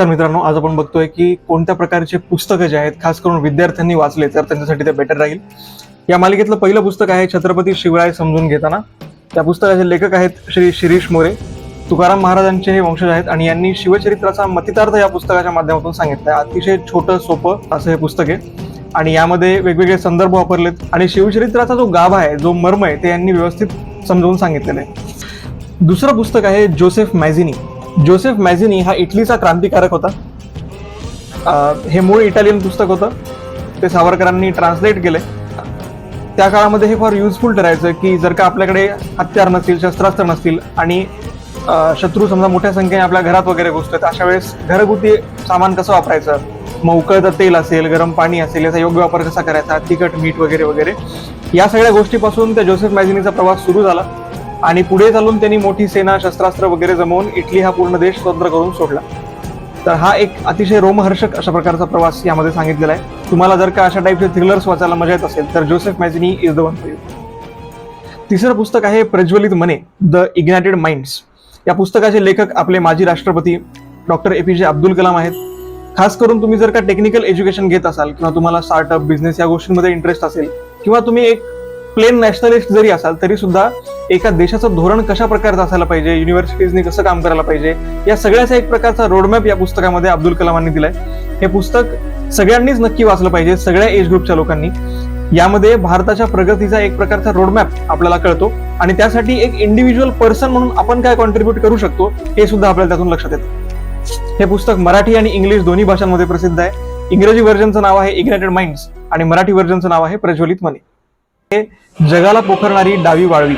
तर मित्रांनो आज आपण बघतोय की कोणत्या प्रकारचे पुस्तकं जे आहेत खास करून विद्यार्थ्यांनी वाचले तर त्यांच्यासाठी ते बेटर राहील. या मालिकेतलं पहिलं पुस्तक आहे छत्रपती शिवराय समजून घेताना. त्या पुस्तकाचे लेखक आहेत श्री शिरीष मोरे. तुकाराम महाराजांचे हे वंशज आहेत आणि यांनी शिवचरित्राचा मतितार्थ या पुस्तकाच्या माध्यमातून सांगितलं अतिशय छोटं सोपं असं हे पुस्तक आहे. आणि यामध्ये वेगवेगळे संदर्भ वापरलेत. आणि शिवचरित्राचा जो गाभा आहे जो मर्म आहे ते यांनी व्यवस्थित समजावून सांगितलेलं आहे. दुसरं पुस्तक आहे जोसेफ मॅझिनी. जोसेफ मॅझिनी हा इटलीचा क्रांतिकारक होता. हे मूळ इटालियन पुस्तक होतं. ते सावरकरांनी ट्रान्सलेट केले. त्या काळामध्ये हे फार युजफुल ठरायचं की जर का आपल्याकडे हत्यार नसतील शस्त्रास्त्र नसतील आणि शत्रू समजा मोठ्या संख्येने आपल्या घरात वगैरे घुसतात अशा वेळेस घरगुती सामान कसं वापरायचं? मग उकळतं तेल असेल गरम पाणी असेल याचा योग्य वापर कसा करायचा? तिखट मीठ वगैरे वगैरे. या सगळ्या गोष्टीपासून त्या जोसेफ मॅझिनीचा प्रवास सुरू झाला. आणि पुढे चालून त्यांनी मोठी सेना शस्त्रास्त्र वगैरे जमवून इटली हा पूर्ण देश स्वतंत्र करून सोडला. तर हा एक अतिशय रोमहर्षक अशा प्रकारचा प्रवास यामध्ये सांगितलेला आहे. तुम्हाला जर का अशा टाईपचे थ्रिलर्स वाचायला मजा येत असेल तर Joseph Mazzini is the one for you तिसरं पुस्तक आहे प्रज्वलित मने द इग्नायटेड माइंड्स या पुस्तकाचे लेखक आपले माजी राष्ट्रपती डॉक्टर ए पी जे अब्दुल कलाम आहेत. खास करून तुम्ही जर का टेक्निकल एज्युकेशन घेत असाल किंवा तुम्हाला स्टार्टअप बिझनेस या गोष्टींमध्ये इंटरेस्ट असेल किंवा तुम्ही एक प्लेन नॅशनलिस्ट जरी असाल तरी सुद्धा एका देशाचं धोरण कशा प्रकारचं असायला पाहिजे युनिव्हर्सिटीजनी कसं काम करायला पाहिजे या सगळ्याचा एक प्रकारचा रोडमॅप या पुस्तकामध्ये अब्दुल कलामांनी दिलाय. हे पुस्तक सगळ्यांनीच नक्की वाचलं पाहिजे सगळ्या एज ग्रुपच्या लोकांनी. यामध्ये भारताच्या प्रगतीचा एक प्रकारचा रोडमॅप आपल्याला कळतो आणि त्यासाठी एक इंडिव्हिज्युअल पर्सन म्हणून आपण काय कॉन्ट्रीब्युट करू शकतो हे सुद्धा आपल्याला त्यातून लक्षात येतं. हे पुस्तक मराठी आणि इंग्लिश दोन्ही भाषांमध्ये प्रसिद्ध आहे. इंग्रजी व्हर्जनचं नाव आहे इग्नायटेड माइंड्स आणि मराठी व्हर्जनचं नाव आहे प्रज्वलित मनी. जगाला पोखरणारी डावी वाळवी.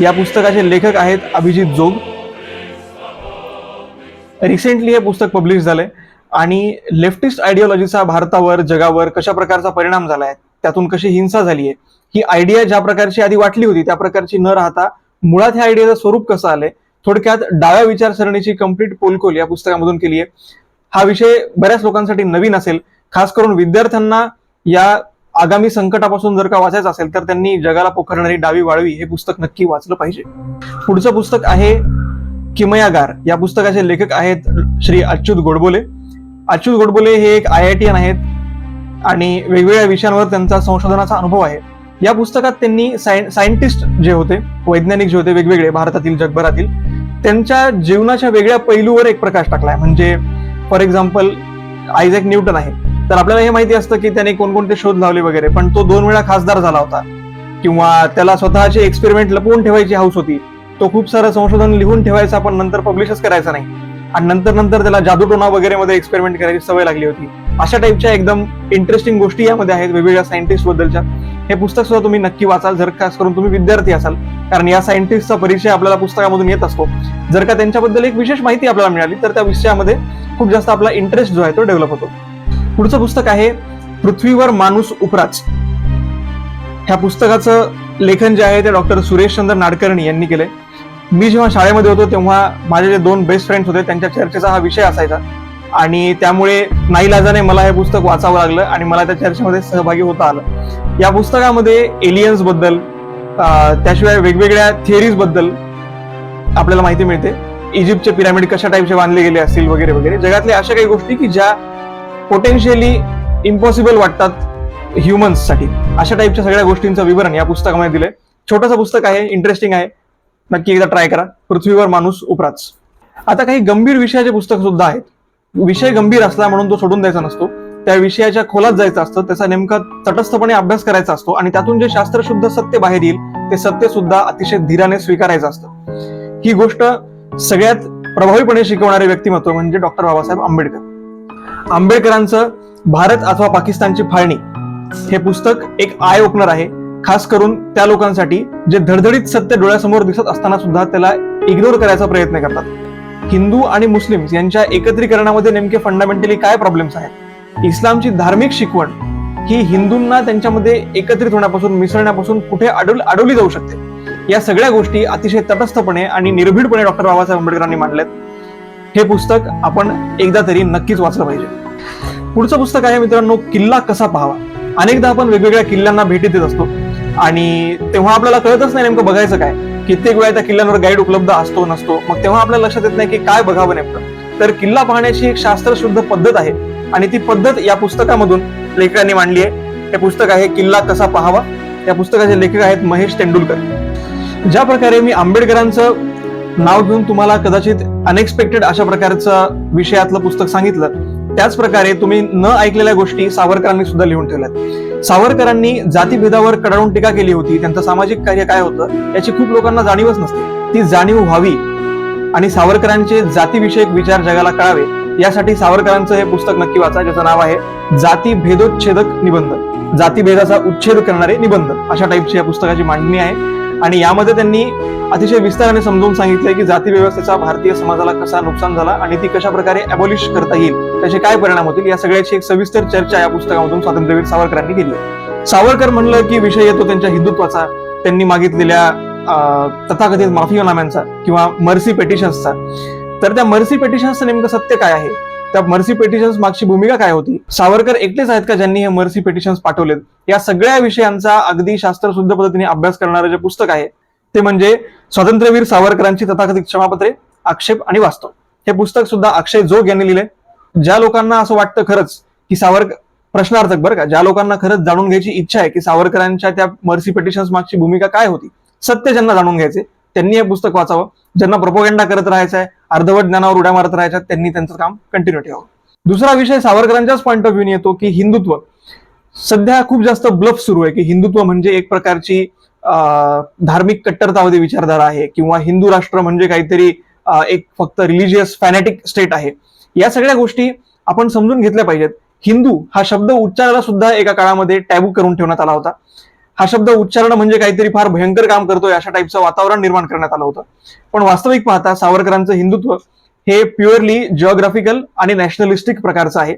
या पुस्तकाचे लेखक आहेत अभिजित जोग. रिसेंटली हे पुस्तक पब्लिश झालंय आणि लेफ्टिस्ट आयडिओलॉजीचा भारतावर जगावर कशा प्रकारचा परिणाम झालाय त्यातून कशी हिंसा झाली आहे ही आयडिया ज्या प्रकारची आधी वाटली होती त्या प्रकारची न राहता मुळात ह्या आयडियाचं स्वरूप कसं आलंय थोडक्यात डाव्या विचारसरणीची कंप्लीट पोलकोल या पुस्तकामधून केली आहे हा विषय बऱ्याच लोकांसाठी नवीन असेल खास करून विद्यार्थ्यांना या आगामी संकटापासून जर का वाचायचं असेल तर त्यांनी जगाला पोखरणारी डावी वाळवी हे पुस्तक नक्की वाचलं पाहिजे. पुढचं पुस्तक आहे किमयागार. या पुस्तकाचे लेखक आहेत श्री अच्युत गोडबोले. अच्युत गोडबोले हे एक आय आय टी आहेत आणि वेगवेगळ्या विषयांवर त्यांचा संशोधनाचा अनुभव आहे. या पुस्तकात त्यांनी सायंटिस्ट जे होते वैज्ञानिक जे होते वेगवेगळे भारतातील जगभरातील त्यांच्या जीवनाच्या वेगळ्या पैलूवर एक प्रकाश टाकलाय. म्हणजे फॉर एक्झाम्पल आयझॅक न्यूटन आहे. तर आपल्याला हे माहिती असतं की त्याने कोणकोणते शोध लावले वगैरे पण तो दोन वेळा खासदार झाला होता. किंवा त्याला स्वतःचे एक्सपेरिमेंट लपवून ठेवायची हाऊस होती. तो खूप सारं संशोधन लिहून ठेवायचा पण नंतर पब्लिशच करायचा नाही. आणि नंतर नंतर त्याला जादूटोना वगैरे मध्ये एक्सपेरिमेंट करायची सवय लागली होती. अशा टाईपच्या एकदम इंटरेस्टिंग गोष्टी यामध्ये आहेत वेगवेगळ्या सायंटिस्ट बद्दलच्या. हे पुस्तक सुद्धा तुम्ही नक्की वाचाल जर खास करून तुम्ही विद्यार्थी असाल. कारण या सायंटिस्टचा परिचय आपल्याला पुस्तकामधून येत असतो. जर का त्यांच्याबद्दल एक विशेष माहिती आपल्याला मिळाली तर त्या विषयामध्ये खूप जास्त आपला इंटरेस्ट जो आहे तो डेव्हलप होतो. पुढचं पुस्तक आहे पृथ्वीवर माणूस उपराच ह्या पुस्तकाचं लेखन जे आहे ते डॉक्टर सुरेश चंद्र नाडकर्णी यांनी केलंय. मी जेव्हा शाळेमध्ये होतो तेव्हा माझे जे दोन बेस्ट फ्रेंड्स होते त्यांच्या चर्चेचा हा विषय असायचा. आणि त्यामुळे नाईलाजाने मला हे पुस्तक वाचावं लागलं आणि मला त्या चर्चेमध्ये सहभागी होता आलं. या पुस्तकामध्ये एलियन्सबद्दल त्याशिवाय वेगवेगळ्या थिअरीजबद्दल आपल्याला माहिती मिळते. इजिप्तचे पिरामिड कशा टाईपचे बांधले गेले असतील वगैरे वगैरे. जगातल्या अशा काही गोष्टी की ज्या पोटेन्शियली इम्पॉसिबल वाटतात ह्युमन्ससाठी अशा टाईपच्या सगळ्या गोष्टींचं विवरण या पुस्तकामध्ये दिलंय. छोटंसं पुस्तक आहे इंटरेस्टिंग आहे. नक्की एकदा ट्राय करा. पृथ्वीवर माणूस उपराच. आता काही गंभीर विषयाचे पुस्तक सुद्धा आहेत. विषय गंभीर असला म्हणून तो सोडून द्यायचा नसतो. त्या विषयाच्या खोलात जायचं असतं त्याचा नेमका तटस्थपणे अभ्यास करायचा असतो आणि त्यातून जे शास्त्रशुद्ध सत्य बाहेर येईल ते सत्य सुद्धा अतिशय धीराने स्वीकारायचं असतं. ही गोष्ट सगळ्यात प्रभावीपणे शिकवणारे व्यक्तिमत्व म्हणजे डॉक्टर बाबासाहेब आंबेडकर. आंबेडकरांचं भारत अथवा पाकिस्तानची फाळणी हे पुस्तक एक आय ओपनर आहे. खास करून त्या लोकांसाठी जे धडधडीत सत्य डोळ्यासमोर दिसत असताना सुद्धा त्याला इग्नोर करायचा प्रयत्न करतात. हिंदू आणि मुस्लिम यांच्या एकत्रीकरणामध्ये नेमके फंडामेंटली काय प्रॉब्लेम्स आहेत? इस्लामची धार्मिक शिकवण ही हिंदूंना त्यांच्यामध्ये एकत्रित होण्यापासून मिसळण्यापासून कुठे अडवली अडवली जाऊ शकते? या सगळ्या गोष्टी अतिशय तटस्थपणे आणि निर्भीडपणे डॉक्टर बाबासाहेब आंबेडकरांनी मांडलेत हे पुस्तक आपण एकदा तरी नक्कीच वाचलं पाहिजे. पुढचं पुस्तक आहे मित्रांनो किल्ला कसा पाहावा? अनेकदा आपण वेगवेगळ्या किल्ल्यांना भेटी देत असतो. आणि तेव्हा आपल्याला कळतच नाही नेमकं बघायचं काय. कित्येक वेळा त्या किल्ल्यांवर गाईड उपलब्ध असतो नसतो. मग तेव्हा आपल्याला लक्षात येत नाही की काय बघावं नेमकं. तर किल्ला पाहण्याची एक शास्त्रशुद्ध पद्धत आहे. आणि ती पद्धत या पुस्तकामधून लेखकांनी मांडली आहे. हे पुस्तक आहे किल्ला कसा पाहावा? या पुस्तकाचे लेखक आहेत महेश तेंडुलकर. ज्या प्रकारे मी आंबेडकरांचं नाव घेऊन तुम्हाला कदाचित अनएक्सपेक्टेड अशा प्रकारचं विषयातलं पुस्तक सांगितलं त्याच प्रकारे तुम्ही न ऐकलेल्या गोष्टी सावरकरांनी सुद्धा लिहून ठेवल्यात. सावरकरांनी जातीभेदावर कडाडून टीका केली होती. त्यांचं सामाजिक कार्य काय होतं याची खूप लोकांना जाणीवच नसते. ती जाणीव व्हावी आणि सावरकरांचे जातीविषयक विचार जगाला कळावे यासाठी सावरकरांचं हे पुस्तक नक्की वाचा ज्याचं नाव आहे जाती भेदोच्छेदक निबंध जातीभेदाचा उच्छेद करणारे निबंध अशा टाईपची या पुस्तकाची मांडणी आहे. आणि यामध्ये त्यांनी अतिशय विस्ताराने समजून सांगितलंय की जाती व्यवस्थेचा भारतीय समाजाला कसा नुकसान झाला आणि ती कशा प्रकारे अबॉलिश करता येईल त्याचे काय परिणाम होतील या सगळ्याची एक सविस्तर चर्चा या पुस्तकामधून स्वातंत्र्यवीर सावरकरांनी केली सावरकर म्हणलं की विषय येतो त्यांच्या हिंदुत्वाचा त्यांनी मागितलेल्या तथाकथित माफीनाम्यांचा किंवा मर्सी पेटिशन्सचा तर त्या मर्सी पेटिशन्सचं नेमकं सत्य काय आहे? त्या मर्सी पेटिशन्स मागची भूमिका काय होती? सावरकर एकटेच आहेत का ज्यांनी हे मर्सी पेटिशन्स पाठवलेत? या सगळ्या विषयांचा अगदी शास्त्रशुद्ध पद्धतीने अभ्यास करणारं जे पुस्तक आहे ते म्हणजे स्वातंत्र्यवीर सावरकरांची तथाकथित क्षमापत्रे आक्षेप आणि वास्तव. हे पुस्तक सुद्धा अक्षय जोग यांनी लिहिले ज्या लोकांना असं वाटतं खरंच की सावरकर प्रश्नार्थक बरं का ज्या लोकांना खरंच जाणून घ्यायची इच्छा आहे की सावरकरांच्या त्या मर्सी पेटिशन्स मागची भूमिका काय होती सत्य ज्यांना जाणून घ्यायचे त्यांनी हे पुस्तक वाचावं. ज्यांना प्रपोगेंडा करत राहायचंय आहे अर्धवट ज्ञानावर उड्या मारत राहायच्या त्यांनी त्यांचं काम कंटिन्यू ठेवावं. दुसरा विषय सावरकरांच्याच पॉईंट ऑफ व्ह्यू येतो की हिंदुत्व. सध्या खूप जास्त ब्लफ सुरू आहे की हिंदुत्व म्हणजे एक प्रकारची धार्मिक कट्टरतावादी विचारधारा आहे किंवा हिंदू राष्ट्र म्हणजे काहीतरी एक फक्त रिलिजियस फॅनेटिक स्टेट आहे. या सगळ्या गोष्टी आपण समजून घेतल्या पाहिजेत. हिंदू हा शब्द उच्चाराला सुद्धा एका काळामध्ये टॅबू करून ठेवण्यात आला होता. हा शब्द उच्चारण म्हणजे काहीतरी फार भयंकर काम करतोय अशा टाईपचं वातावरण निर्माण करण्यात आलं होतं. पण वास्तविक पाहता सावरकरांचं हिंदुत्व हे प्युअरली जिओग्राफिकल आणि नॅशनलिस्टिक प्रकारचं आहे.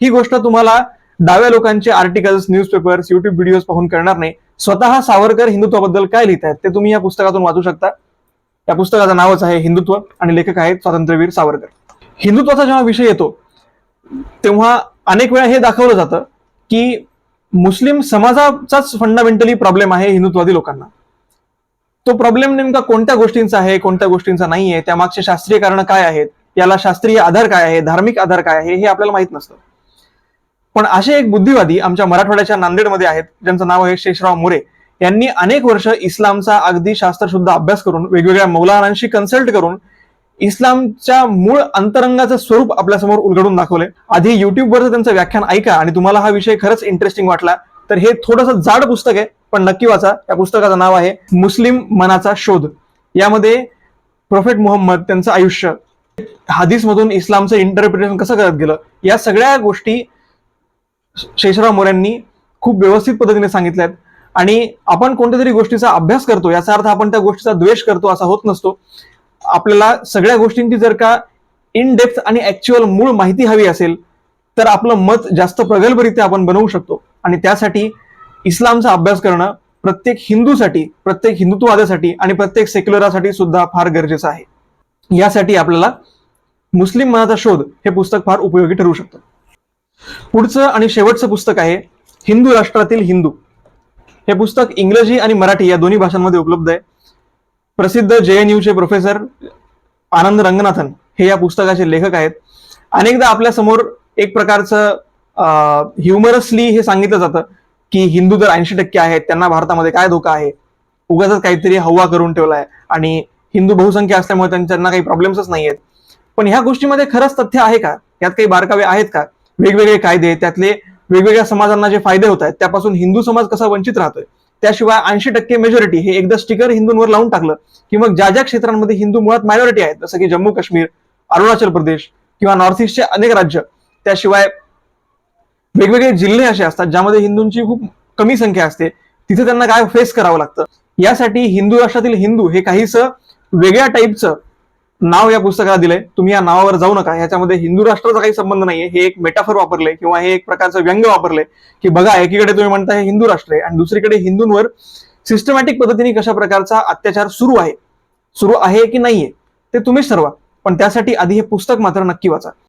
ही गोष्ट तुम्हाला डाव्या लोकांचे आर्टिकल्स न्यूजपेपर्स युट्यूब व्हिडिओज पाहून करणार नाही. स्वतः सावरकर हिंदुत्वाबद्दल काय लिहित आहेत ते तुम्ही या पुस्तकातून वाचू शकता. या पुस्तकाचं नावच आहे हिंदुत्व आणि लेखक आहेत स्वातंत्र्यवीर सावरकर. हिंदुत्वाचा जेव्हा विषय येतो तेव्हा अनेक वेळा हे दाखवलं जातं की मुस्लिम समाजाचाच फंडामेंटली प्रॉब्लेम आहे हिंदुत्वादी लोकांना. तो प्रॉब्लेम नेमका कोणत्या गोष्टींचा आहे कोणत्या गोष्टींचा नाहीये त्यामागचे शास्त्रीय कारण काय आहेत याला शास्त्रीय आधार काय आहे धार्मिक आधार काय आहे हे आपल्याला माहीत नसतं. पण असे एक बुद्धिवादी आमच्या मराठवाड्याच्या नांदेडमध्ये आहेत ज्यांचं नाव आहे शेषराव मोरे यांनी अनेक वर्ष इस्लामचा अगदी शास्त्रशुद्ध अभ्यास करून वेगवेगळ्या मौलानांशी कन्सल्ट करून इस्लामच्या मूळ अंतरंगाचं स्वरूप आपल्यासमोर उलगडून दाखवले आधी युट्यूबवरचं त्यांचं व्याख्यान ऐका आणि तुम्हाला हा विषय खरंच इंटरेस्टिंग वाटला तर हे थोडंसं जाड पुस्तक आहे पण नक्की वाचा. या पुस्तकाचं नाव आहे मुस्लिम मनाचा शोध. यामध्ये प्रोफेट मोहम्मद त्यांचं आयुष्य हादीस मधून इस्लामचं इंटरप्रिटेशन कसं करत गेलं या सगळ्या गोष्टी शेषराव मोऱ्यांनी खूप व्यवस्थित पद्धतीने सांगितल्या आहेत आणि आपण कोणत्या तरी गोष्टीचा अभ्यास करतो याचा अर्थ आपण त्या गोष्टीचा द्वेष करतो असा होत नसतो. आपल्याला सगळ्या गोष्टींची जर का इन डेप्थ आणि ऍक्च्युअल मूळ माहिती हवी असेल तर आपलं मत जास्त प्रगल्भरित्या आपण बनवू शकतो. आणि त्यासाठी इस्लामचा अभ्यास करणं प्रत्येक हिंदूसाठी प्रत्येक हिंदुत्ववादासाठी आणि प्रत्येक सेक्युलरासाठी सुद्धा फार गरजेचं आहे. यासाठी आपल्याला मुस्लिम मनाचा शोध हे पुस्तक फार उपयोगी ठरू शकतं. पुढचं आणि शेवटचं पुस्तक आहे हिंदू राष्ट्रातील हिंदू. हे पुस्तक इंग्रजी आणि मराठी या दोन्ही भाषांमध्ये उपलब्ध आहे. प्रसिद्ध जे एन चे प्रोफेसर आनंद रंगनाथन हे या पुस्तकाचे लेखक आहेत. अनेकदा आपल्यासमोर एक प्रकारचं ह्युमरसली हे सांगितलं जातं की हिंदू तर ऐंशी टक्के आहेत त्यांना भारतामध्ये काय धोका आहे? उगाच काहीतरी हवा करून ठेवलाय आणि हिंदू बहुसंख्या असल्यामुळे त्यांना काही प्रॉब्लेम्सच नाही आहेत पण ह्या गोष्टीमध्ये खरंच तथ्य आहे का? यात काही बारकावे आहेत का? वेगवेगळे कायदे त्यातले वेगवेगळ्या समाजांना जे फायदे होत आहेत त्यापासून हिंदू समाज कसा वंचित राहतोय? त्याशिवाय ऐंशी टक्के मेजॉरिटी हे एकदा स्टिकर हिंदूंवर लावून टाकलं की मग ज्या ज्या क्षेत्रांमध्ये हिंदू मुळात मायनॉरिटी आहेत जसं की जम्मू काश्मीर अरुणाचल प्रदेश किंवा नॉर्थ ईस्टचे अनेक राज्य त्याशिवाय वेगवेगळे जिल्हे असे असतात ज्यामध्ये हिंदूंची खूप कमी संख्या असते तिथे त्यांना काय फेस करावं लागतं? यासाठी हिंदू राष्ट्रातील हिंदू हे काहीस वेगळ्या टाईपचं नाव या पुस्तकाला दिलंय. तुम्ही या नावावर जाऊ नका. ह्याच्यामध्ये हिंदू राष्ट्राचा काही संबंध नाहीये. हे एक मेटाफर वापरले किंवा हे एक प्रकारचं व्यंग वापरले की बघा एकीकडे तुम्ही म्हणता हे हिंदू राष्ट्र आहे आणि दुसरीकडे हिंदूंवर सिस्टमॅटिक पद्धतीने कशा प्रकारचा अत्याचार सुरू आहे? सुरू आहे की नाहीये? ते तुम्हीच ठरवा. पण त्यासाठी आधी हे पुस्तक मात्र नक्की वाचा.